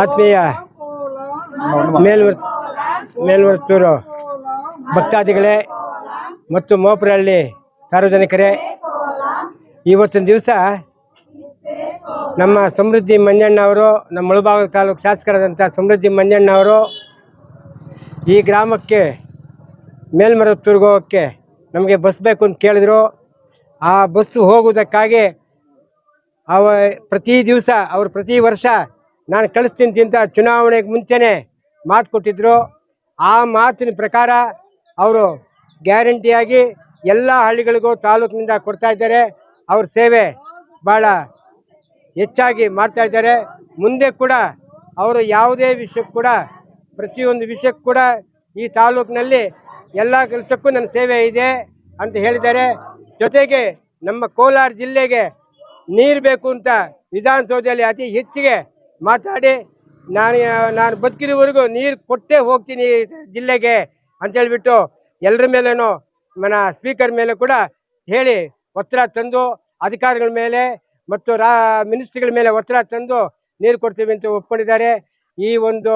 ಆತ್ಮೀಯ ಮೇಲ್ವರ್ ಮೇಲ್ವರ್ತೂರು ಭಕ್ತಾದಿಗಳೇ, ಮತ್ತು ಮೋಪರಹಳ್ಳಿ ಸಾರ್ವಜನಿಕರೇ, ಇವತ್ತಿನ ದಿವಸ ನಮ್ಮ ಸಮೃದ್ಧಿ ಮಂಜಣ್ಣ ಅವರು, ನಮ್ಮ ಮುಳಬಾಗಿಲು ತಾಲೂಕು ಶಾಸಕರಾದಂಥ ಸಮೃದ್ಧಿ ಮಂಜಣ್ಣ ಅವರು ಈ ಗ್ರಾಮಕ್ಕೆ ಮೇಲ್ಮರತ್ತೂರಿಗೆ ಹೋಗೋಕ್ಕೆ ನಮಗೆ ಬಸ್ ಬೇಕು ಅಂತ ಕೇಳಿದ್ರು. ಆ ಬಸ್ಸು ಹೋಗುವುದಕ್ಕಾಗಿ ಅವ ಪ್ರತಿ ದಿವಸ, ಅವರು ಪ್ರತಿ ವರ್ಷ ನಾನು ಕಳಿಸ್ತೀನಿ ಅಂತ ಚುನಾವಣೆಗೆ ಮುಂಚೆನೇ ಮಾತು ಕೊಟ್ಟಿದ್ದರು ಆ ಮಾತಿನ ಪ್ರಕಾರ ಅವರು ಗ್ಯಾರಂಟಿಯಾಗಿ ಎಲ್ಲ ಹಳ್ಳಿಗಳಿಗೂ ತಾಲೂಕಿನಿಂದ ಕೊಡ್ತಾ ಇದ್ದಾರೆ. ಅವ್ರ ಸೇವೆ ಭಾಳ ಹೆಚ್ಚಾಗಿ ಮಾಡ್ತಾ ಇದ್ದಾರೆ. ಮುಂದೆ ಕೂಡ ಅವರು ಯಾವುದೇ ವಿಷಯಕ್ಕೂ ಕೂಡ, ಪ್ರತಿಯೊಂದು ವಿಷಯಕ್ಕೂ ಕೂಡ ಈ ತಾಲೂಕಿನಲ್ಲಿ ಎಲ್ಲ ಕೆಲಸಕ್ಕೂ ನನ್ನ ಸೇವೆ ಇದೆ ಅಂತ ಹೇಳಿದ್ದಾರೆ. ಜೊತೆಗೆ ನಮ್ಮ ಕೋಲಾರ ಜಿಲ್ಲೆಗೆ ನೀರು ಬೇಕು ಅಂತ ವಿಧಾನಸೌಧದಲ್ಲಿ ಅತಿ ಹೆಚ್ಚಿಗೆ ಮಾತಾಡಿ, ನಾನು ನಾನು ಬದುಕಿರೋವರೆಗೂ ನೀರು ಕೊಟ್ಟೇ ಹೋಗ್ತೀನಿ ಜಿಲ್ಲೆಗೆ ಅಂತ ಹೇಳ್ಬಿಟ್ಟು ಎಲ್ಲರ ಮೇಲೇನೂ ಮನ ಸ್ಪೀಕರ್ ಮೇಲೆ ಕೂಡ ಹೇಳಿ ಒತ್ತಡ ತಂದು ಅಧಿಕಾರಿಗಳ ಮೇಲೆ ಮತ್ತು ರಾ, ಮಿನಿಸ್ಟ್ರಿಗಳ ಮೇಲೆ ಒತ್ತಡ ತಂದು ನೀರು ಕೊಡ್ತೀವಿ ಅಂತ ಒಪ್ಕೊಂಡಿದ್ದಾರೆ. ಈ ಒಂದು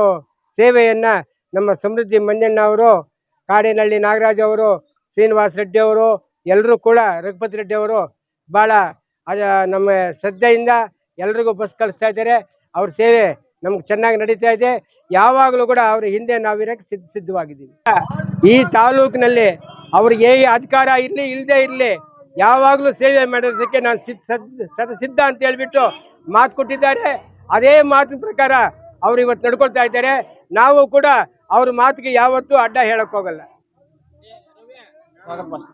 ಸೇವೆಯನ್ನು ನಮ್ಮ ಸಮೃದ್ಧಿ ಮಂಜಣ್ಣ ಅವರು, ಕಾಡೇನಹಳ್ಳಿ ನಾಗರಾಜ್ ಅವರು, ಶ್ರೀನಿವಾಸ್ ರೆಡ್ಡಿ ಅವರು ಎಲ್ಲರೂ ಕೂಡ ರಘುಪತಿ ರೆಡ್ಡಿ ಅವರು ಭಾಳ ನಮ್ಮ ಶ್ರದ್ಧೆಯಿಂದ ಎಲ್ರಿಗೂ ಬಸ್ ಕಳಿಸ್ತಾ ಇದ್ದಾರೆ. ಅವ್ರ ಸೇವೆ ನಮ್ಗೆ ಚೆನ್ನಾಗಿ ನಡೀತಾ ಇದೆ. ಯಾವಾಗಲೂ ಕೂಡ ಅವ್ರ ಹಿಂದೆ ನಾವಿರೋಕ್ಕೆ ಸಿದ್ಧ, ಸಿದ್ಧವಾಗಿದ್ದೀವಿ. ಈ ತಾಲೂಕಿನಲ್ಲಿ ಅವ್ರಿಗೆ ಹೇಗೆ ಅಧಿಕಾರ ಇರಲಿ ಇಲ್ಲದೆ ಇರಲಿ, ಯಾವಾಗಲೂ ಸೇವೆ ಮಾಡೋದಕ್ಕೆ ನಾನು ಸಿದ್ಧ, ಸದ್, ಸದ, ಸಿದ್ಧ ಅಂತ ಹೇಳ್ಬಿಟ್ಟು ಮಾತು ಕೊಟ್ಟಿದ್ದಾರೆ. ಅದೇ ಮಾತಿನ ಪ್ರಕಾರ ಅವ್ರು ಇವತ್ತು ನಡ್ಕೊಳ್ತಾ ಇದ್ದಾರೆ. ನಾವು ಕೂಡ ಅವ್ರ ಮಾತಿಗೆ ಯಾವತ್ತೂ ಅಡ್ಡ ಹೇಳಕ್ ಹೋಗಲ್ಲ.